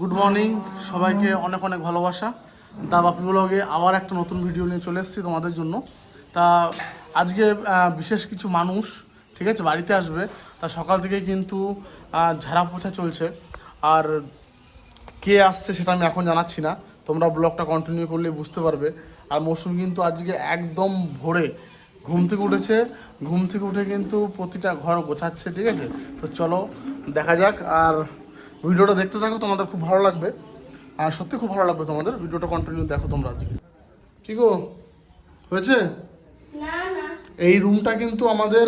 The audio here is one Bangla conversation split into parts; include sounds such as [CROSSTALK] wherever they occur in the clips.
গুড মর্নিং সবাইকে অনেক অনেক ভালোবাসা। দা বাপি ব্লগে আবার একটা নতুন ভিডিও নিয়ে চলে এসেছি তোমাদের জন্য। তা আজকে বিশেষ কিছু মানুষ, ঠিক আছে, বাড়িতে আসবে। তা সকাল থেকে কিন্তু ঝাড়া পোছা চলছে। আর কে আসছে সেটা আমি এখন জানাচ্ছি না। তোমরা ব্লগটা কন্টিনিউ করলে বুঝতে পারবে। আর মৌসুম কিন্তু আজকে একদম ভোরে। ঘুম থেকে উঠেছে। ঘুম থেকে উঠে কিন্তু প্রতিটা ঘর গোছাচ্ছে, ঠিক আছে? তো চলো, দেখা যাক। আর ভিডিওটা দেখতে থাকো তোমাদের খুব ভালো লাগবে। আর সত্যি খুব ভালো লাগবে তোমাদের। ভিডিওটা কন্টিনিউ দেখো তোমরা আজকে। কি গো? হয়েছে? এই রুমটা কিন্তু আমাদের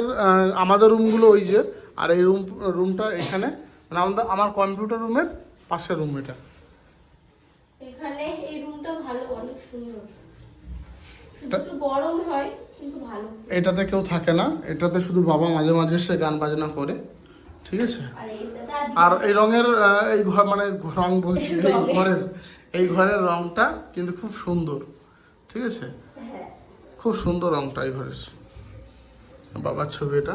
আমাদের রুমগুলো ওই যে আর এই রুম রুমটা এখানে মানে আমাদের আমার কম্পিউটার রুমের পাশের রুম এটা। এখানে এই রুমটা ভালো অনেক সুন্দর। শুধু তা- একটু গরম হয় কিন্তু ভালো। এটাতে কেউ থাকে না। এটাতে শুধু বাবা মাঝে মাঝে সে গান বাজনা করে। ঠিক আছে? আর এই রঙের এই ঘর মানে রং বলছি এই ঘরের এই ঘরের রংটা কিন্তু খুব সুন্দর ঠিক আছে? হ্যাঁ। খুব সুন্দর রংটা এই ঘরের। বাবার ছবি এটা।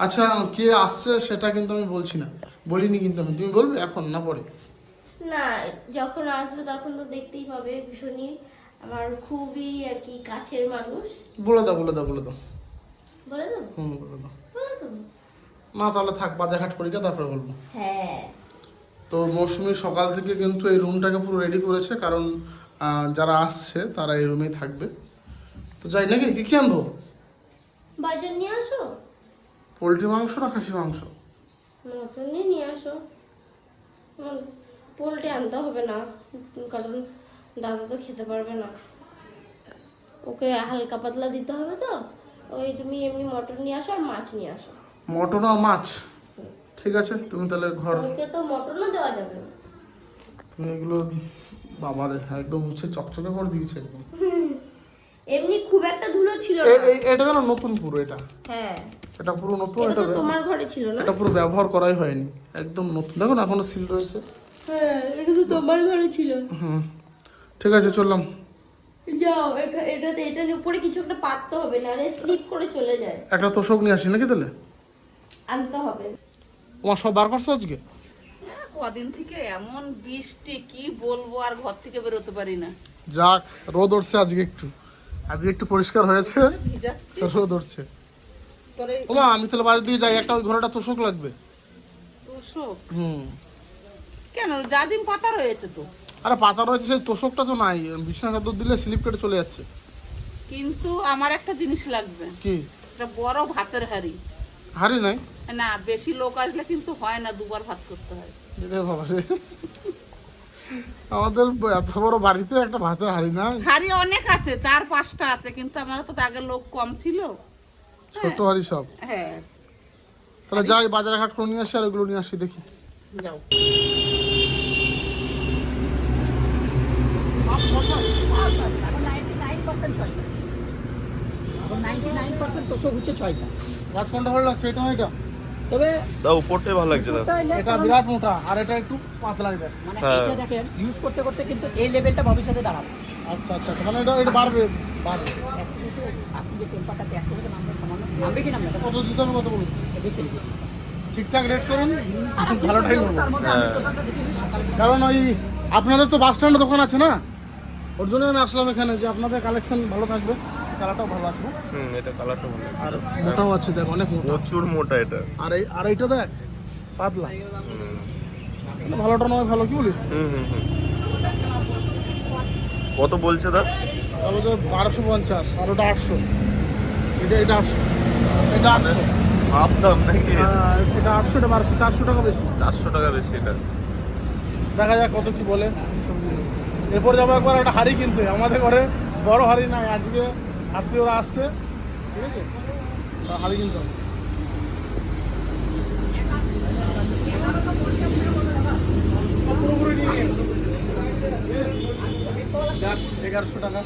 আচ্ছা কে আসছে সেটা কিন্তু আমি বলছি না। বলিনি কিন্তু আমি। তুমি বলবে এখন না পরে? না যখন আসবে তখন তো দেখতেই পাবে ভীষণই আমার খুবই আর কি কাছের মানুষ। বলে দাও বলে দাও বলে দাও। বলে দেবো হুম বলে দাও। না তাহলে থাক বাজারঘাট করি গিয়ে তারপরে বলব। হ্যাঁ। তো মৌসুমি সকাল থেকে কিন্তু এই রুমটাকে পুরো রেডি করেছে কারণ যারা আসছে তারা এই রুমেই থাকবে। তো যাই নাকি? কি কি আনব? বাজার নিয়ে আসো। পোলট্রি মাংস না খাসি মাংস? মটনই নিয়ে আসো। পোলট্রি আনতে হবে না। কারণ দাদা তো খেতে পারবে না। ওকে হালকা পাতলা দিতে হবে তো। ওই তুমি এমনি মটন নিয়ে আসো আর মাছ নিয়ে আসো। মটন আর মাছ? ঠিক আছে তুমি তাহলে ঘর ওকে তো মটনও দেওয়া যাবে তুমি এগুলো বাবারে একদম মুছে চকচকে করে দিয়েছে একদম। [LAUGHS] এমনি খুব একটা ধুলো ছিল না। এটা যেন নতুন পুরো এটা? হ্যাঁ। এটা পুরো নতুন এটা তোমার ঘরে ছিল না? এটা পুরো ব্যবহার করাই হয়নি। একদম নতুন। দেখো না এখনও সিল রয়েছে। হ্যাঁ এটা তো তোমার ঘরে ছিল। হুম। ঠিক আছে চললাম। যাও এটাতে এটার উপরে কিছু একটা পাততে হবে স্লিপ করে চলে যায়। একটা তোষক নিয়ে আসি নাকি তাহলে? আনতে হবে। তোমার সব বার করছ আজকে? কদিন থেকে এমন বৃষ্টি কি বলব আর ঘর থেকে বেরোতে পারি না। যাক রোদ উঠছে আজকে একটু। আজকে একটু পরিষ্কার হয়েছে। রোদ উঠছে। তোর ওমা আমি তাহলে বাজার দিয়ে যাই একটা ওই ঘরে একটা তোষক লাগবে। তোষক? হুম। কেন? জাদিম পাতা রয়েছে তো। আরে পাতা রয়েছে সেই তোষকটা তো নাই। বিছানা চাদর দিলে স্লিপ কেটে চলে যাচ্ছে। কিন্তু আমার একটা জিনিস লাগবে। কি? একটা বড় ভাতের হাঁড়ি। হারি নাই? না বেশি লোক আসলে কিন্তু হয় না দুবার ভাত করতে হয়। বাবা রে। আমাদের এত বড় বাড়িতে একটা ভাতের হাড়ি নাই। হাঁড়ি অনেক আছে চার পাঁচটা আছে কিন্তু আমার তো আগে লোক কম ছিল। ছোট হাড়ি সব। হ্যাঁ। তাহলে যাই বাজার ঘাট করে নিয়ে আসি আর ওগুলো নিয়ে আসি দেখি। যাও। গাছ কোনটা ভালো লাগছে এটা এটা? তবে দা উপরটাই ভালো লাগছে দা এটা বিরাট মোটা আর এটা একটু পাতলা এটা মানে হ্যাঁ। এটা দেখেন ইউজ করতে করতে কিন্তু এই লেভেলটা ভবিষ্যতে দাঁড়াবে। আচ্ছা আচ্ছা আচ্ছা, মানে এটা এটা বাড়বে বাড়বে। আপনি যে টেম্পারটা ত্যাগ করে নামবে সামান্য নামবে কি নামবে? কত দিতে হবে কত বলুন? দেখে ঠিকঠাক রেট করুন ভালোটাই হ্যাঁ। কারণ ওই আপনাদের তো বাস স্ট্যান্ডে দোকান আছে না? ওর জন্য আমি আসলাম এখানে যে আপনাদের কালেকশন ভালো থাকবে কালারটাও ভালো আছে। হুম এটা কালারটা ভালো আর মোটাও আছে দেখ অনেক মোটা। প্রচুর মোটা এটা। আর এই আর এইটা দেখ পাতলা। ভালোটা নয় ভালো কি বলিস? হুম হুম হুম। কত বলছে দা তাহলে তো বারোশো পঞ্চাশ আর ওটা আটশো। এটা এটা আটশো। এটা আটশো। হাফ দাম নাকি? হ্যাঁ, এটা আটশো বারোশো চারশো টাকা বেশি। চারশো টাকা বেশি এটা। দেখা যাক কত কি বলে। এরপর যাব একবার, একটা হাড়ি কিনতে। আমাদের ঘরে বড় হাড়ি নাই, আজকে আত্মীয়রা আসছে। ঠিক আছে? হাড়ি কিনতে হবে। এগারোশো টাকা।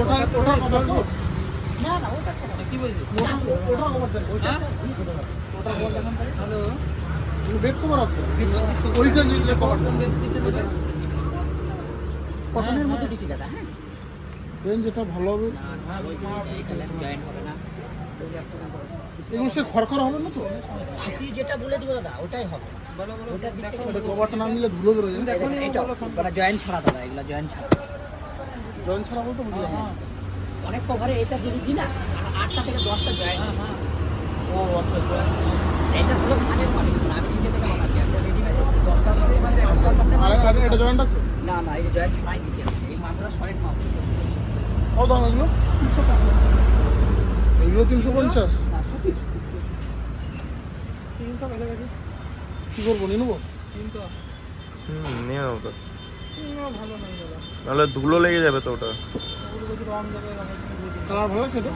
ওটা ওটা কত না না ওটা কি বলছিস? ওটা কভার দেন ওইটা ওটা বল দেখান হ্যালো? বেড কভার আছে? ওইটা নিলে কভার কটনের মধ্যে বেশি দাদা হ্যাঁ। দেন যেটা ভালো হবে। এগুলো সে খড়খড় হবে না তো? যেটা বলে দিবো দাদা ওটাই হবে। কভারটা না নিলে ধুলো বেরোয় এটা বলো জয়েন ছাড়া দাদা এগুলো জয়েন ছাড়া। জয়েন ছাড়া বলতে বুঝলাম অনেক কভারে এটা যদি দিই না আটটা থেকে দশটা জয়েন ও আচ্ছা আচ্ছা। এটা মানে জয়েন্ট আছে? না না এই যে জয়েন ছাড়াই দিচ্ছি আমি। এই মাল। কত দাম এগুলো? তিনশো টাকা। এগুলো তিনশো পঞ্চাশ। কি করব নিয়ে নেব? হুম নিয়ে তো। নাহলে ধুলো লেগে যাবে তো ওটা। কালার ভালো লাগছে তো?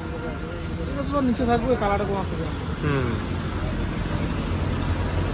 নিচে থাকবে কালারটা কোনো আসবে। হুম এটা এরকম নেব এটা ভালো হবে তো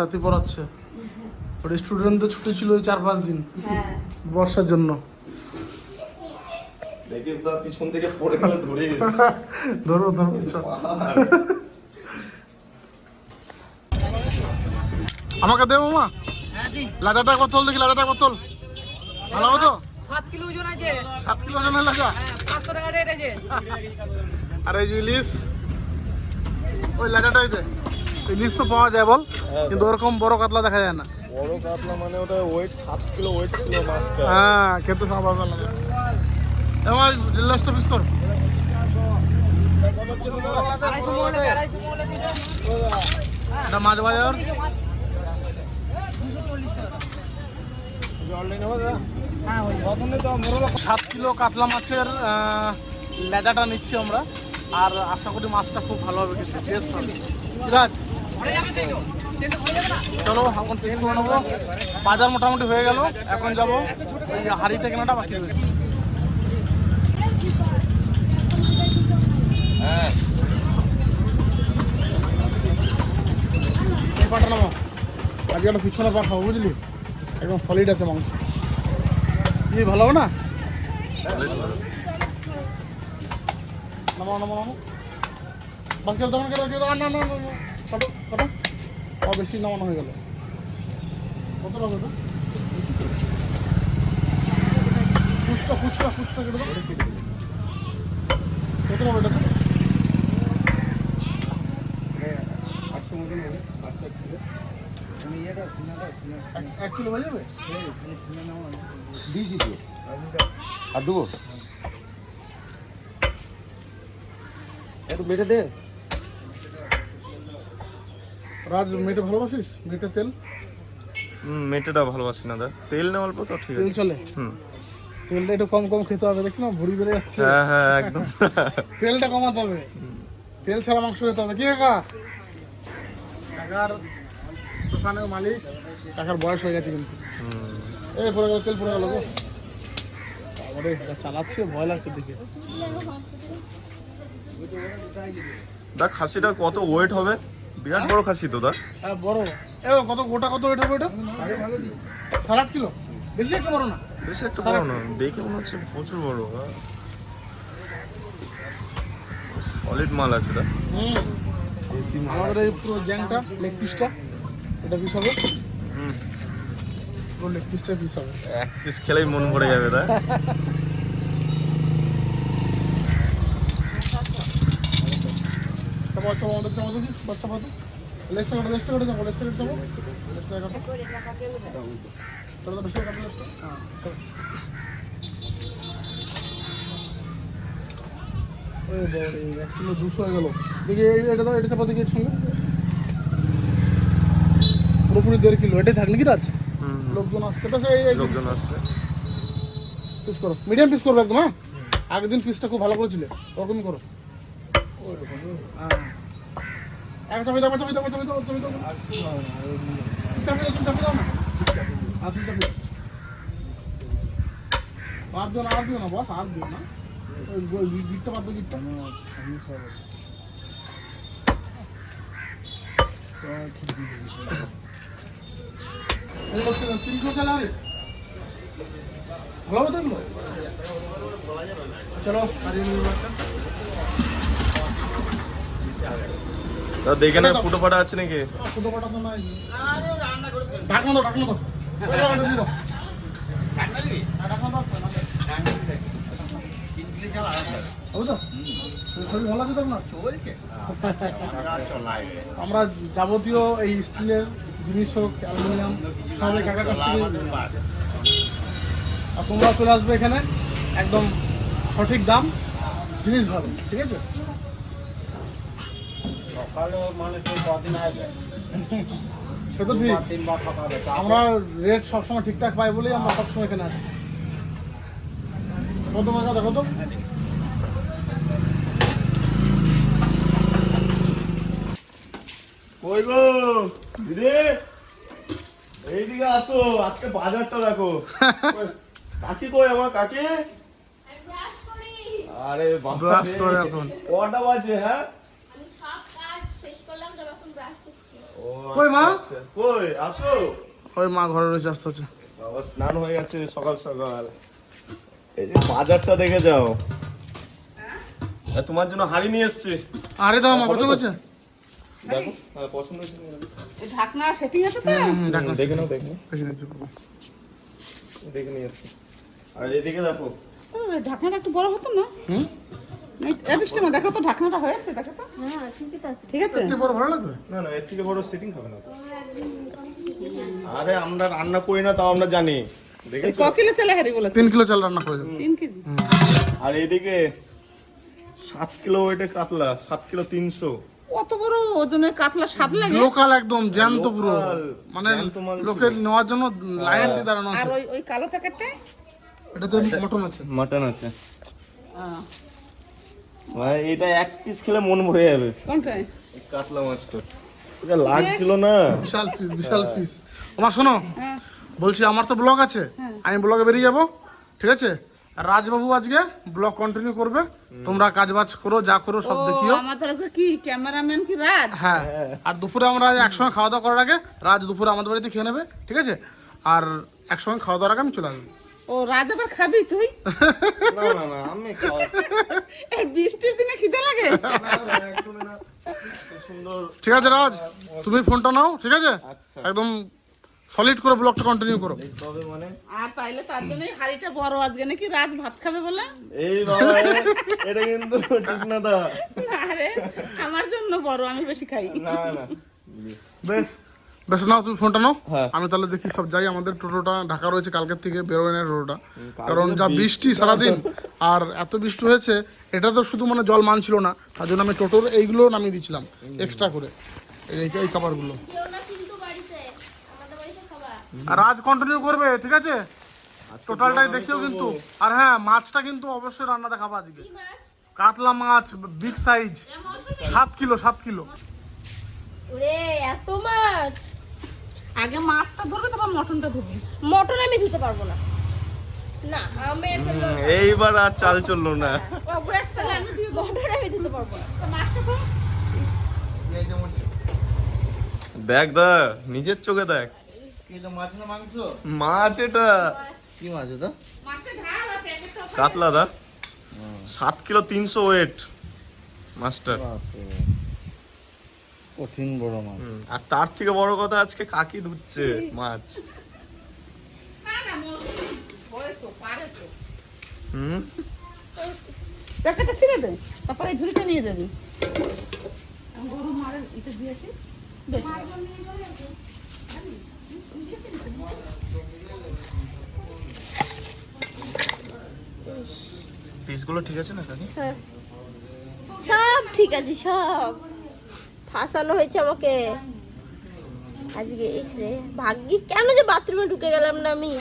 সাথী পড়াচ্ছে ওর স্টুডেন্টদের ছুটি ছিল ওই চার পাঁচ দিন হ্যাঁ। বর্ষার জন্য। দেখিস পিছন থেকে পড়ে গেলে ধরে [LAUGHS] ধরো ধরো আমাকে দেবো মা লাদাটা একবার দেখি লাদাটা একবার ভালো তো সাত কিলো ওজন আছে। সাত কিলো ওজনের লাগা হ্যাঁ পাঁচশো টাকা রেট আছে। [LAUGHS] আর এই যে ইলিশ। ওই লাগাটাই দে। ইলিশ তো পাওয়া যায় বল। কিন্তু ওরকম বড় কাতলা দেখা যায় না। বড় কাতলা মানে ওটা ওয়েট সাত কিলো ওয়েট ছিল মাছটা হ্যাঁ খেতে সব ভালো লাগে এবার লাস্টটা পিস কর। এটা মাছ বাজার। হ্যাঁ সাত কিলো কাতলা মাছের লেজাটা নিচ্ছি আমরা। আর আশা করি মাছটা খুব ভালো হবে কিন্তু টেস্ট হবে। বিরাট। ঘরে চলো, এখন টেস্ট করে নেব। বাজার মোটামুটি হয়ে গেল, এখন যাব। হাড়িটা কেনাটা বাকি রয়েছে। এই পাটা নেব। আজকে একটা পিছনে পা খাব, বুঝলি? একদম সলিড আছে মাংস। কি, ভালো না? নামো নামো নামো বাকি দাম কেটে কেটে না না না না না। কত? কত? ও বেশি নামানো হয়ে গেল। কত হবে এটা? ফুচকা ফুচকা ফুচকা কেটে দাও। কত হবে এটা এক- এক কিলো হয়ে যাবে? আর দেবো? একটু বেটে দে। রাজ মেটে ভালোবাসিস? মেটে তেল? হুম মেটেটা ভালোবাসি না দা। তেল না অল্প তো ঠিক তেল আছে। চলে? হুম। তেলটা একটু কম কম খেতে হবে দেখছি না ভুড়ি বেড়ে যাচ্ছে। হ্যাঁ হ্যাঁ একদম। [LAUGHS] তেলটা কমাতে হবে। তেল ছাড়া মাংস খেতে হবে। কি কাকা? কাকার দোকানের মালিক কাকার বয়স হয়ে গেছে কিন্তু। হুম। এই পড়ে গেল তেল পড়ে গেল গো। এটা চালাচ্ছে ভয় লাগছে দেখে। দা খাসিটা কত ওয়েট হবে? বিরাট বড় খাসি তো দা। হ্যাঁ বড়। এ কত গোটা কত ওইটা ওইটা সাড়ে আট কিলো। বেশি একটা বড় না? বেশি একটা বড় না। দেখে মনে হচ্ছে প্রচুর বড় সলিড মাল আছে দা। হুম। আমাদের এই পুরো গ্যাংটা লেগ পিসটা এটা পিস হবে। হুম। পুরো লেগ পিসটা পিস হবে। এক পিস খেলেই মন ভরে যাবে দা। [LAUGHS] বাচ্চা আমাদের চামচ আছে বাচ্চা পাতো লেসটা কাটো লেসটা কাটো যাব লেসটা কাটো যাব লেসটা কাটো। তোরা তো বেশি কাটো লেসটা হ্যাঁ ওই বাবারে, এক কিলো দুশো হয়ে গেল। দেখি এই- এটা দাও এটা এর সঙ্গে। পুরোপুরি দেড় কিলো। এটাই থাক নাকি রাজ। লোকজন আসছে। বেশ এই এই লোকজন আসছে। পিস করো। মিডিয়াম পিস করবে একদম হ্যাঁ? আগের দিন পিসটা খুব ভালো করেছিলে। ওরকমই করো। হ্যাঁ। আর দাও আর না, আর দিও না, বস, আর দিও না। গিটটা পারবে গিটটা। তিনশো চালা রে। ভালো হবে তো চলো কারিয়ে তা দেখে না ফুটো ফাটা আছে নাকি? ছোটো পাটা তো নাই। ঢাকনা দাও ঢাকনা দাও। আমরা যাবতীয় এই স্টিলের জিনিস হোক অ্যালুমিনিয়াম সব কাকার কাছ থেকে আর তোমরা চলে আসবে এখানে একদম সঠিক দাম জিনিস ভালো ঠিক আছে? সে তো ঠিক। আমরা রেট সবসময় ঠিকঠাক পাই বলেই আমরা সবসময় এখানে আসি। কত টাকা দেখো তো কই গো? দিদি? এইদিকে আসো আজকে বাজারটা দেখো। [LAUGHS] কাকি কই আমার কাকি? আরে বাবা। কটা বাজে হ্যাঁ সব কাজ শেষ করলাম তো এখন ব্রাশ করছি ও, কই মা? আচ্ছা, আচ্ছা। কই আসো। ওই মা ঘরে রয়েছে আসতে আছে বাবা স্নান হয়ে গেছে সকাল সকাল। এই যে বাজারটা দেখে যাও। আর তোমার জন্য হাড়ি নিয়ে এসছি। আরে দাও মা হবে পছন্দ তো? হচ্ছে দেখো হ্যাঁ, পছন্দ হয়েছে ঢাকনা সেটিং আছে তো? দেখে নাও দেখে নাও। দেখে নিয়ে এসছি। আর এদিকে দেখো। ঢাকনাটা একটু বড় হতো না? হুম? এই দেখো তো ঢাকনাটা হয়েছে দেখো তো। হ্যাঁ ঠিকই তো আছে। ঠিক আছে? এর থেকে বড় ভালো লাগবে? না না এর থেকে বড় সেটিং হবে না আরে আমরা রান্না করি না তাও আমরা জানি। দেখেছ? ক কিলো চালে হারি বলেছে? তিন কিলো চাল রান্না করে দেবো কেজি? আর এদিকে সাত কিলো ওয়েটে কাতলা সাত কিলো তিনশো। কত বড় ওজনের কাতলা স্বাদ লাগে। লোকাল একদম জ্যান্ত পুরো। মানে লোকের নেওয়ার জন্য লাইন দিয়ে দাঁড়ানো আর ওই ওই কালো প্যাকেটটা এটাতে মটন আছে। মাটন আছে। মানে এটা এক পিস খেলে মন ভরে যাবে। কোনটায়? কাতলা মাছটা। এটা লাগছিল না। বিশাল পিস বিশাল পিস আমার শোনো হ্যাঁ। বলছি আমার তো ব্লগ আছে হ্যাঁ। আমি ব্লগে বেরিয়ে যাব ঠিক আছে? রাজবাবু আজকে ব্লগ কন্টিনিউ করবে তোমরা কাজ বাজ করো যা করো সব দেখিও। আমাদের কি ক্যামেরাম্যান কি রাত হ্যাঁ আর দুপুরে আমরা একসঙ্গে খাওয়া দাওয়া করার আগে রাজ দুপুরে আমাদের বাড়িতে খেয়ে নেবে ঠিক আছে? আর একসঙ্গে খাওয়া দাওয়ার আগে আমি চলে আসব। ও রাত আবার খাবি তুই? না না না আমি খাওয়া এই বৃষ্টির দিনে খিদে লাগে? না, না, একদম না। খুব সুন্দর। ঠিক আছে রাজ তুমি ফোনটা নাও ঠিক আছে? আচ্ছা। একদম সলিড করে ব্লগটা কন্টিনিউ করো। মানে। আর তাইলে তার জন্যই হাড়িটা বড় আজকে নাকি রাত ভাত খাবে বলে? এই বাবা এটা কিন্তু ঠিক না দা না রে আমার জন্য বড় আমি বেশি খাই। না না। বেশ বেশ নাও তুমি ফোনটা নাও। হ্যাঁ। আমি তাহলে দেখি সব যাই। আমাদের টোটোটা ঢাকা রয়েছে কালকের থেকে বেরোয় না টোটোটা। কারণ যা বৃষ্টি। সারাদিন আর এত বৃষ্টি হয়েছে এটা তো শুধু মানে জল মানছিল না তার জন্য আমি টোটোর এইগুলো নামিয়ে দিয়েছিলাম এক্সট্রা করে। এই এই খাবারগুলো। আর আজ কন্টিনিউ করবে ঠিক আছে? টোটালটাই দেখিও কিন্তু। আর হ্যাঁ মাছটা কিন্তু অবশ্যই রান্না দেখাবো আজকে। কাতলা মাছ বিগ সাইজ সাত কিলো সাত কিলো। ওরে এত মাছ! আগে মাছটা ধরবে তারপর মটনটা ধরবি। মটন আমি ধুতে পারব না। না আমি এইবার আর চাল চলল না। মটন আমি ধুতে পারব মাছটা। দেখ দা নিজের চোখে দেখ। মাছ না মাংস? মাছ এটা। কি মাছ এটা? কাতলা দা। সাত কিলো তিনশো ওয়েট মাছটা কঠিন বড় মাছ। হুম, আর তার থেকে বড় কথা আজকে কাকি ধুচ্ছে মাছ। না না মৌসুমি তো পারে তো হুম? প্যাকেটটা ছিঁড়ে দে তারপরে ঝুড়িটা নিয়ে যাবি। গরু মারের এটা দিয়ে আসি বেশ। পিসগুলো ঠিক আছে না কাকি? হ্যাঁ। সব ঠিক আছে সব। ফাঁসানো হয়েছে আমাকে। আজকে এস রে ভাগ্যি কেন যে বাথরুমে ঢুকে গেলাম না আমি?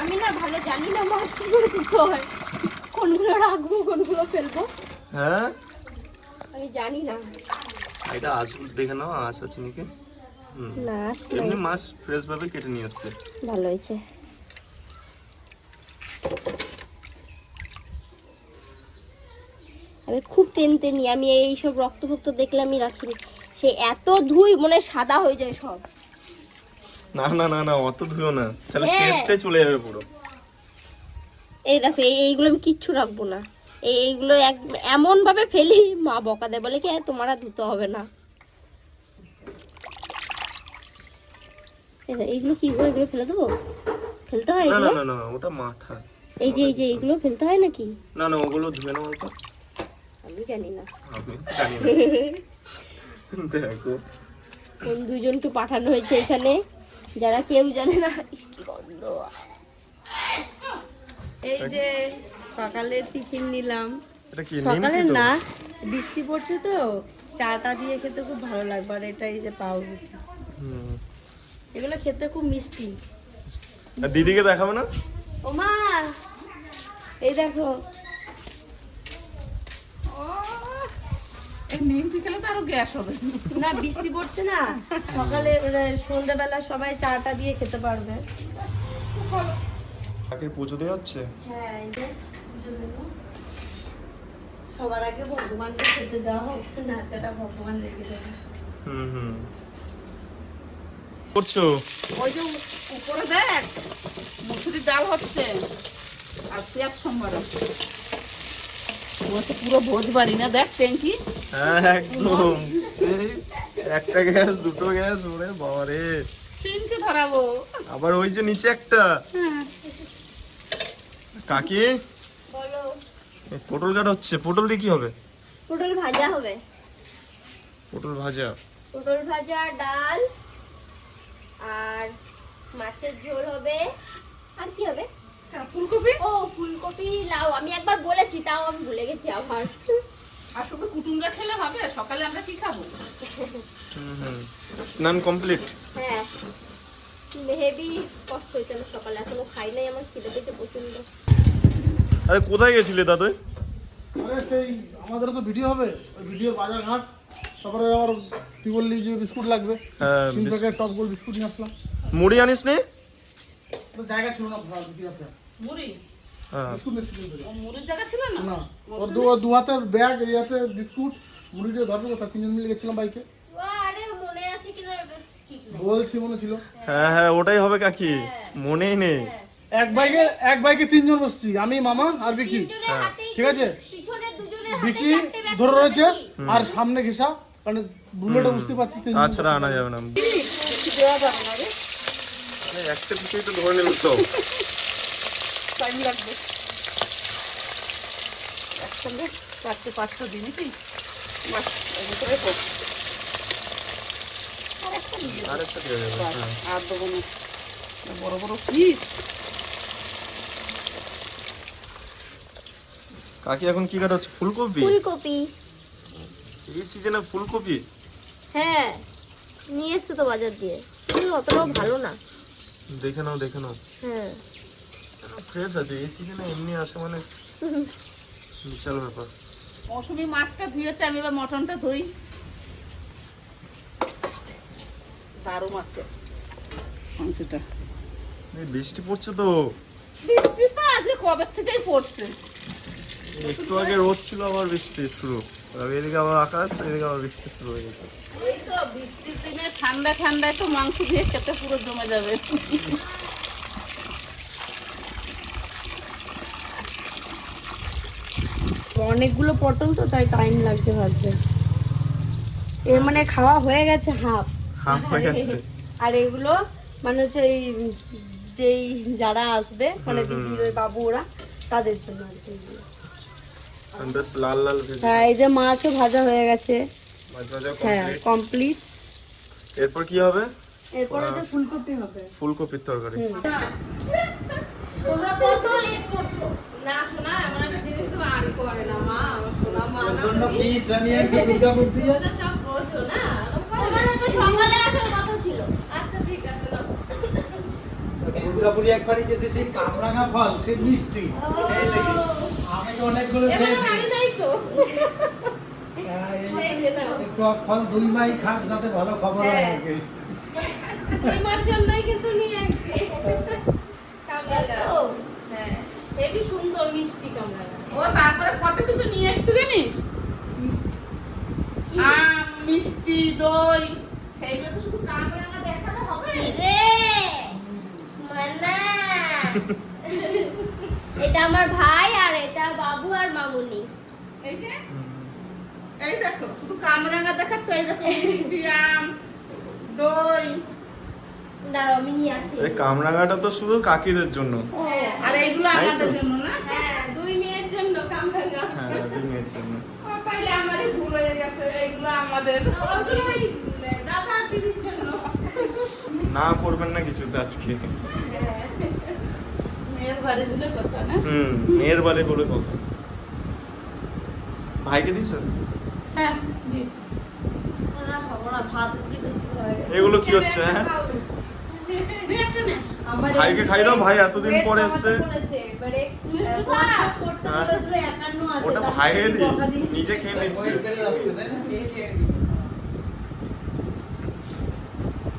আমি না ভালো জানি না মাছ কি করে দিতে হয়? কোনগুলো রাখব কোনগুলো ফেলব? হ্যাঁ? আমি জানি না। এটা আসুন দেখে নাও আঁশ আছে নাকি? এমনি মাছ ফ্রেশ ভাবে কেটে নিয়ে এসছে ভালো হয়েছে। আমি খুব আমি দেখলে আমি রাখিনি। সে এত ধুই মনে হয় সাদা হয়ে যায় সব। না না না না অত ধুয়ো না। তাহলে হ্যাঁ। টেস্টটাই চলে যাবে পুরো। এই দেখো এই এইগুলো আমি কিচ্ছু রাখব না। এই এইগুলো এক এমন ভাবে ফেলি মা বকা দেয় বলে কি "এ, তোমার আর ধুতে হবে না এই দেখো, এইগুলো কি গো এগুলো ফেলে দেবো? ফেলতে হয় না না না না ওটা মাথা। এই যে এই যে এইগুলো ফেলতে হয় নাকি? না না ওগুলো ধুয়ে নাও অল্প আমি জানি না। আমি জানি না। [LAUGHS] দেখো। কোন দুজনকে পাঠানো হয়েছে এখানে? যারা কেউ জানে না কি গন্ধ। এই যে সকালে টিফিন নিলাম। সকালে না বৃষ্টি পড়ছে তো চাটা দিয়ে খেতে খুব ভালো লাগবে আর এটা এই যে পাউরুটি। হুম। এগুলো খেতে খুব মিষ্টি। আর দিদিকে দেখাবে না? ও মা এই দেখো নিমকি খেলে তো আরও গ্যাস হবে। না বৃষ্টি পড়ছে না? সকালে সন্ধ্যাবেলা সবাই চাটা দিয়ে খেতে পারবে। কাকে পুজো দেওয়া হচ্ছে? হ্যাঁ এই যে পুজো দেবো। সবার আগে ভগবানকে খেতে দেওয়া হোক নাচাটা ভগবান রেখে দেবে। হুম হুম। করছ? ওই যে উপরে দেখ মুসুরির ডাল হচ্ছে আর পেঁয়াজ সম্বার বলছে পুরো ভোজ বাড়ি না দেখ ট্যাঙ্কি। হ্যাঁ একদম। সেই একটা গ্যাস দুটো গ্যাস ওরে বাবা রে ট্যাঙ্কি ধরাবো। আবার ওই যে নিচে একটা। কাকি? বলো। পটল কাটা হচ্ছে। পটল দিয়ে কি হবে? পটল ভাজা হবে। পটল ভাজা। পটল ভাজা ডাল আর মাছের ঝোল হবে আর কি হবে? ফুলকপি। ও ফুলকপি লাউ আমি একবার বলেছি তাও আমি ভুলে গেছি আবার। আর শুধু কুটুমরা খেলে হবে? সকালে আমরা কি খাব? হুম হুম। স্নান কমপ্লিট হ্যাঁ। হেভি কষ্ট হয়েছে আমার সকালে এখনও খাই নাই আমার খিদে পেতে প্রচণ্ড আরে কোথায় গেছিলে দাদু? আরে সেই আমাদেরও তো ভিডিও হবে ওই ভিডিওর বাজার ঘাট তারপরে আবার তুই বললি যে বিস্কুট লাগবে। হ্যাঁ তিন প্যাকেট টপ গোল বিস্কুট নিয়ে আসলাম। মুড়ি আনিস নি? জায়গা ছিল না মুড়ি? হ্যাঁ। বিস্কুট নিয়ে এসেছি কিন্তু। ও মুড়ির জায়গা ছিল না? না। ওর দু হাতের ব্যাগ বিস্কুট মুড়ি দিয়ে তিনজন মিলে গেছিলাম বাইকে। আছে কিনা? বলছি মনে ছিল। হ্যাঁ হ্যাঁ ওটাই হবে কাকি। মনেই নেই। এক বাইকে এক বাইকে তিনজন বসছি আমি মামা আর বিকি তিনজনের ঠিক আছে? পিছনে দুজনের হাতে বিকি ধরে রয়েছে আর সামনে ঘেসা মানে বুলেটে বুঝতে পারছিস তাছাড়া আনা যাবে না দেওয়া যাবে না। রে মানে একটা পিসেই তো ধরে নিল তো টাইম লাগবে। একসঙ্গে চারটে পাঁচটা দিন কি বাস ভিতরে হোক আর দিয়ে দেবে। হ্যাঁ। আর দেবো না। বড় বড় পিস কাকি এখন কি কাটা হচ্ছে? ফুলকপি? ফুলকপি। এই সিজনে ফুলকপি? হ্যাঁ নিয়ে এসছে তো বাজার দিয়ে। কিন্তু অতটাও ভালো না। দেখে নাও দেখে নাও। হ্যাঁ। ফ্রেশ আছে? এই সিজনে এমনি আসে মানে বিশাল ব্যাপার। মৌসুমি মাছটা ধুয়েছে আমি এবার মটনটা ধুই। দারুণ আছে। মাংসটা। বৃষ্টি পড়ছে তো। বৃষ্টি তো আজকে কবে থেকেই পড়ছে? একটু আগে রোদ ছিল আবার বৃষ্টি শুরু। আর এদিকে আবার আকাশ এদিকে আবার বৃষ্টি শুরু হয়ে গেছে। এই তো বৃষ্টির দিনে ঠান্ডা ঠান্ডায় তো মাংস দিয়ে খেতে পুরো জমে যাবে। অনেকগুলো পটল তো তাই টাইম লাগছে ভাজতে। এর মানে খাওয়া হয়ে গেছে হাফ হাফ হয়ে গেছে। আর এগুলো মানে হচ্ছে এই যেই যারা আসবে মানে দিদি ওই বাবু ওরা তাদের জন্য আর কি। বেশ লাল লাল ভেজে হ্যাঁ এই যে মাছও ভাজা হয়ে গেছে। মাছ ভাজা হ্যাঁ কমপ্লিট এরপর কি হবে? এরপরে যে ফুলকপি হবে। ফুলকপির তরকারি। তোমরা কত লেট করছ? না শোনা এমন একটা জিনিস তো আর করে না মা আমার শোনা মা না তুমি। তোমরা সব বোঝো না তোমরা তো সকালে আসার কথা ছিল। আচ্ছা ঠিক আছে নাও। দুর্গাপুরি একবারই গেছে সেই কামরাঙা ফল সে মিষ্টি। অনেকগুলো হ্যাঁ, ফল দুই মাই খাক যাতে ভালো খবর হয় হ্যাঁ। দুই মার জন্যই কিন্তু নিয়ে আসছি কামরাঙা হ্যাঁ হেবি সুন্দর মিষ্টি কামরাঙা ও তারপরে কত কিছু নিয়ে এসছি জানিস আম মিষ্টি দই সেইগুলো তো শুধু কামরাঙা দেখালে হবে রে মানা এটা আমার ভাই আর এটা বাবু আর মামুনি এই যে এই দেখো শুধু কামরাঙা দেখাচ্ছে এই দেখো মিষ্টি আম দই দাঁড়াও আমি নিয়ে আসি। এই কামরাঙাটা তো শুধু কাকিদের জন্য। হ্যাঁ। আর এইগুলো আমাদের জন্য না? হ্যাঁ দুই মেয়ের জন্য কামরাঙা। হ্যাঁ দুই মেয়ের জন্য। ও, তাইলে ভুল হয়ে গেছে এইগুলো আমাদের। ওগুলো ওই দাদা দিদির জন্য। না করবেন না কিছুতে আজকে। হ্যাঁ। মেয়ের বাড়ি দিলে কথা না? হুম মেয়ের বালে বলে কথা। ভাইকে দিয়েছ? হ্যাঁ দিয়েছি। না খাব না ভাত আজকে বেশি হয়ে গেছে এগুলো কি হচ্ছে হ্যাঁ? তুই। ভাইকে খাই দাও ভাই এতদিন পরে এসছে। হ্যাঁ। ওটা ভাইয়েরই নিজে খেয়ে নিচ্ছে। তাই?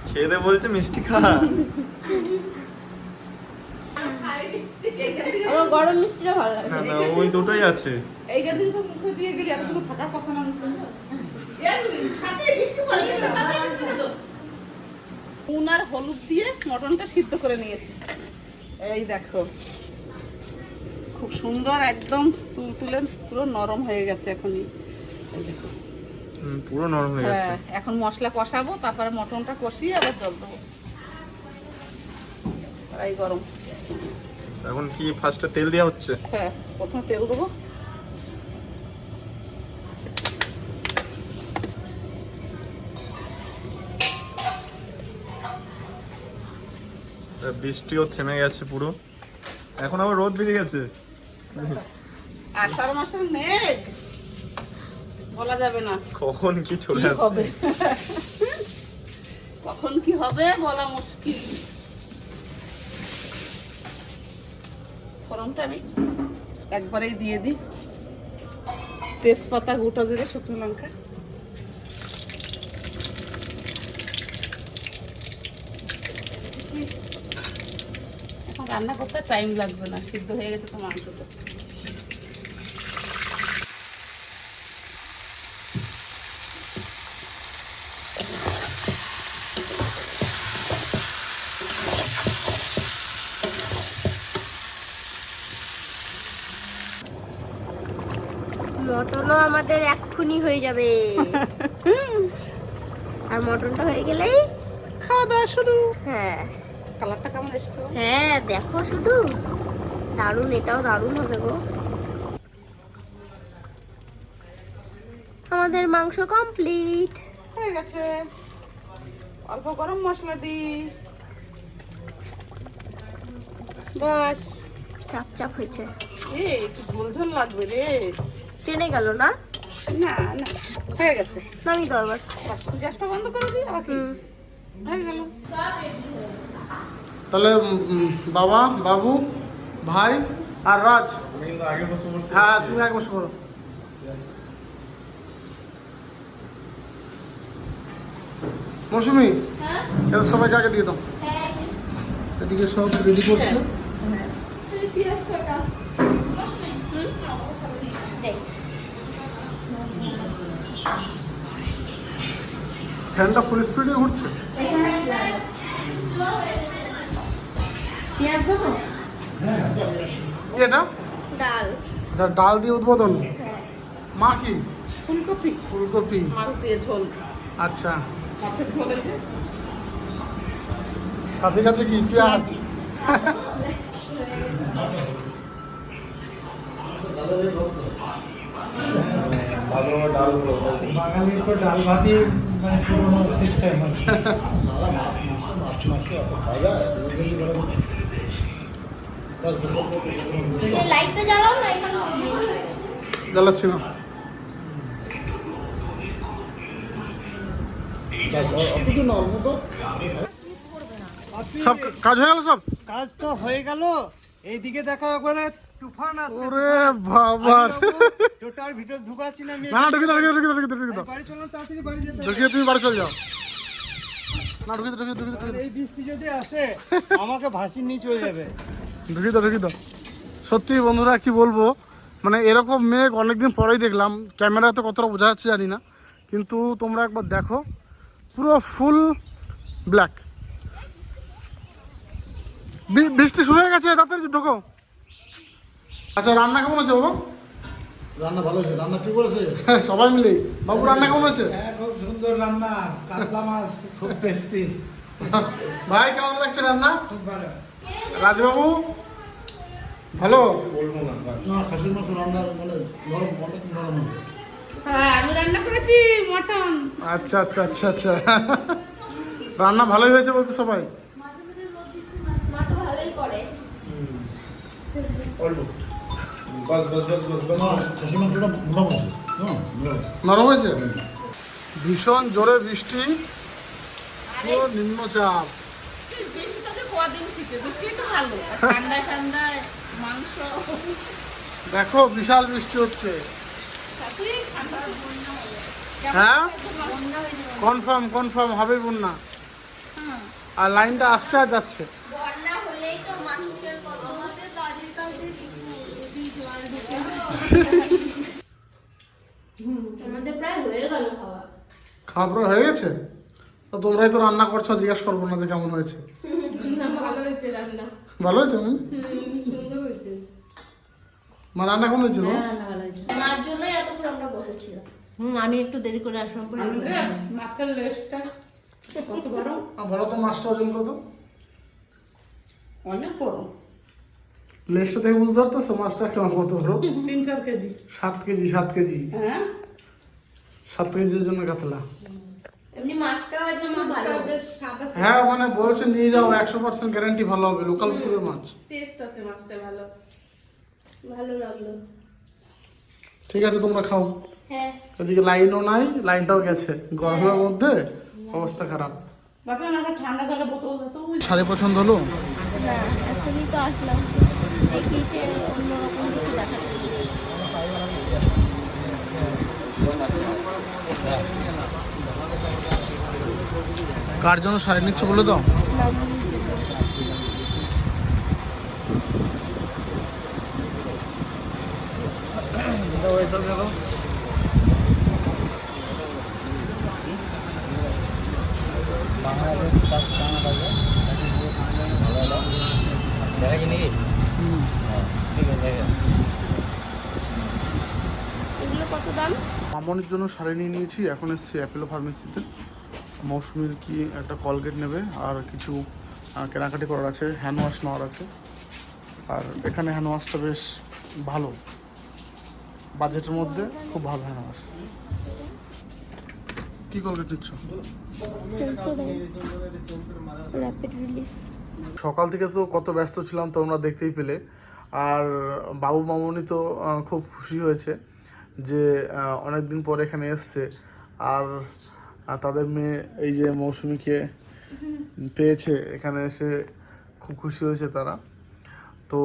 খেয়ে দে বলছে মিষ্টি খা। আমার গরম মিষ্টিটা ভালো লাগে। না না ওই দুটোই আছে। এইটা দিন তো মুখে দিয়ে গেলি এতগুলো থাকার কথা না মুখে। নুন আর হলুদ দিয়ে মটনটা সিদ্ধ করে নিয়েছি। এই দেখো খুব সুন্দর একদম তুলতুলে পুরো নরম হয়ে গেছে এখনই এই দেখো। পুরো নরম হয়ে গেছে। হ্যাঁ এখন মশলা কষাবো তারপরে মটনটা কষিয়ে আবার জল দেবো। কড়াই গরম। এখন কি ফার্স্টে তেল দেওয়া হচ্ছে? হ্যাঁ প্রথমে তেল দেবো। বৃষ্টিও থেমে গেছে পুরো। এখন আবার রোদ বেরিয়ে গেছে। আষাঢ় মাসের মেঘ। বলা যাবে না। কখন কি চলে হবে? কখন কি হবে বলা মুশকিল। ফোড়নটা আমি একবারেই দিয়ে দিই। তেজপাতা গোটা জিরে শুকনো লঙ্কা। রান্না করতে টাইম লাগবে না সিদ্ধ হয়ে গেছে তো মাংসটা মটনও আমাদের এক্ষুনি হয়ে যাবে। [LAUGHS] আর মটনটা হয়ে গেলেই খাওয়া দাওয়া শুরু। হ্যাঁ। কালারটা কেমন এসছে? হ্যাঁ দেখো শুধু। দারুণ এটাও দারুণ হবে গো। আমাদের মাংস কমপ্লিট হয়ে গেছে। অল্প গরম মশলা দিই। বাস। চাপ চাপ হয়েছে। এ একটু ঝোল ঝোল লাগবে রে। টেনে গেল না? না না হয়ে গেছে। নামি দাও এবার গ্যাসটা বন্ধ করে দিই আবার হয়ে গেল। তাহলে বাবা বাবু ভাই আর রাজ। হ্যাঁ তুমি এক বসে করো মৌসুমি হ্যাঁ? এদের সবাইকে আগে দিয়ে দাও। হ্যাঁ এদিকে সব রেডি করছে। ফ্যানটা ফুল স্পিডে ঘুরছে? পেঁয়াজ দেবো? কি এটা? ডাল। আচ্ছা ডাল দিয়ে উদ্বোধন? হ্যাঁ। মা কি? ফুলকপি। ফুলকপি। মাছ দিয়ে ঝোল। আচ্ছা। মাছের ঝোল সাথে কাছে কি? পেঁয়াজ? ভালো ডাল বাঙালির তো ডাল ভাতই মানে পুরোনো সিস্টেম [LAUGHS] জ্বালাচ্ছি না। সব কাজ হয়ে গেল সব? কাজ তো হয়ে গেল। এইদিকে দেখো একবারে তুফান আসছে। ওরে বাবা টোটাল ভিতর ঢুকাচ্ছি না ঢুকে দাও ঢুকে ঢুকে ঢুকে বাড়ি চলো তাড়াতাড়ি বাড়ি যেতে। ঢুকিয়ে তুমি বাড়ি চলে যাও। না ঢুকে ঢুকে দাও ঢুকে এই বৃষ্টি যদি আসে আমাকে ভাসি নিয়ে চলে যাবে। ঢুকিয়ে দাও ঢুকিয়ে দাও। সত্যি বন্ধুরা কি বলব? মানে এরকম মেঘ অনেকদিন পরেই দেখলাম। ক্যামেরাতে কতটা বোঝা যাচ্ছে জানি না। কিন্তু তোমরা একবার দেখো পুরো ফুল ব্ল্যাক। বৃষ্টি শুরু হয়ে গেছে তাড়াতাড়ি ঢোকো। আচ্ছা রান্না কেমন আছে বাবা? রান্না ভালো হয়েছে? রান্না কি করেছে? সবাই মিলে। বাবু রান্না কেমন আছে হ্যাঁ খুব সুন্দর রান্না। কাতলা মাছ খুব টেস্টি ভাই কেমন লাগছে রান্না? খুব ভালো। রাজবাবু? ভালো বলব না খাসির মাংস রান্না মানে নরম অনেক নরম হয়েছে হ্যাঁ আমি রান্না করেছি মটন। আচ্ছা আচ্ছা আচ্ছা আচ্ছা। রান্না ভালোই হয়েছে বলছে সবাই? মাটা ভালোই করে। বাস বাস বাস বাস বাস না খাসির মাংসটা নরম হয়েছে হ্যাঁ নরম হয়েছে? ভীষণ জোরে বৃষ্টি পুরো নিম্নচাপ। দেখো বিশাল বৃষ্টি হচ্ছে। শাশুড়ি ঠান্ডা বন্যা হবে হ্যাঁ? কনফার্ম কনফার্ম হবে বন্যা। হ্যাঁ। আর লাইনটা আসছে আর যাচ্ছে বন্যা হলেই তো মানুষের কত হতে দাঁড়িয়ে দাঁড়িয়ে জল ঢুকে প্রায় হয়ে গেল খাওয়া। খাওয়া পড়া হয়ে গেছে? তো তোমরাই তো রান্না করছ জিজ্ঞেস করব না যে কেমন হয়েছে। ভালো হয়েছে রান্না। ভালো হয়েছে হুম? সুন্দর হয়েছে। মা রান্না কেমন হয়েছে মার জন্যই এতক্ষণ আমরা বসেছিলাম। হুম আমি একটু দেরি করে আসলাম পরে মাছের লেজটা কত বড় আর বলো তো মাছটা ওজন কত? অনেক বড় লেজটা থেকে বুঝতে পারতেছো? মাছটা কেমন কত বড় তিন চার কেজি। সাত কেজি সাত কেজি। হ্যাঁ? সাত কেজির জন্য কাতলা। এমনি মাছটাও একদম ভালো। হ্যাঁ মানে বলছে নিয়ে যাও একশো পার্সেন্ট গ্যারান্টি ভালো হবে লোকাল পুকুরের মাছ। টেস্ট আছে মাছটা ভালো। ভালো লাগল। ঠিক আছে তোমরা খাও। হ্যাঁ। এদিকে লাইনও নাই লাইনটাও গেছে। গরমের মধ্যে অবস্থা খারাপ। শাড়ি পছন্দ হলো? না এখনই তো আসলাম। কার জন্য সারে নিচ্ছে বলে তো কি নাকি ঠিক আছে এগুলো কত দাম মামনির জন্য শাড়ি নিয়ে নিয়েছি। এখন এসেছি অ্যাপেলো ফার্মেসিতে মৌসুমির কি একটা কলগেট নেবে আর কিছু কেনাকাটি করার আছে হ্যান্ড ওয়াশ নেওয়ার আছে। আর এখানে হ্যান্ড ওয়াশটা বেশ ভালো। বাজেটের মধ্যে খুব ভালো হ্যান্ড ওয়াশ কী কলগেট নিচ্ছ? সকাল থেকে তো কত ব্যস্ত ছিলাম তোমরা দেখতেই পেলে। আর বাবু মামনি তো খুব খুশি হয়েছে। যে অনেক দিন পরে এখানে এসছে। আর তাদের মেয়ে এই যে মৌসুমিকে পেয়েছে এখানে এসে খুব খুশি হয়েছে তারা। তো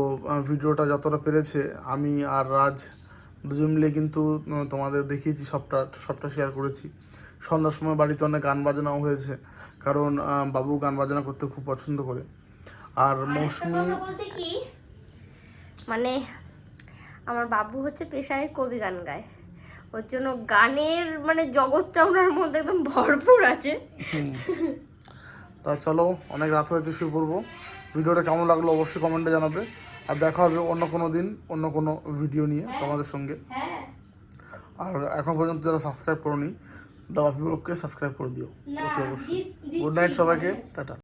ভিডিওটা যতটা পেরেছে আমি আর রাজ দুজন মিলে কিন্তু তোমাদের দেখিয়েছি সবটা সবটা শেয়ার করেছি। সন্ধ্যার সময় বাড়িতে অনেক গান বাজনাও হয়েছে কারণ বাবু গান বাজনা করতে খুব পছন্দ করে। আর মৌসুমি মানে আমার বাবু হচ্ছে পেশায় কবি গান গায়। ওর জন্য গানের মানে জগৎটা ওনার মধ্যে একদম ভরপুর আছে। তা চলো অনেক রাত হয়েছে শুয়ে পড়ব। ভিডিওটা কেমন লাগল অবশ্যই কমেন্টে জানাবে। আর দেখা হবে অন্য কোনো দিন অন্য কোনো ভিডিও নিয়ে তোমাদের সঙ্গে। হ্যাঁ। আর এখন পর্যন্ত যারা সাবস্ক্রাইব করোনি দাবা ব্লগকে সাবস্ক্রাইব করে দিও। অতি অবশ্যই। গুড নাইট সবাইকে টাটা।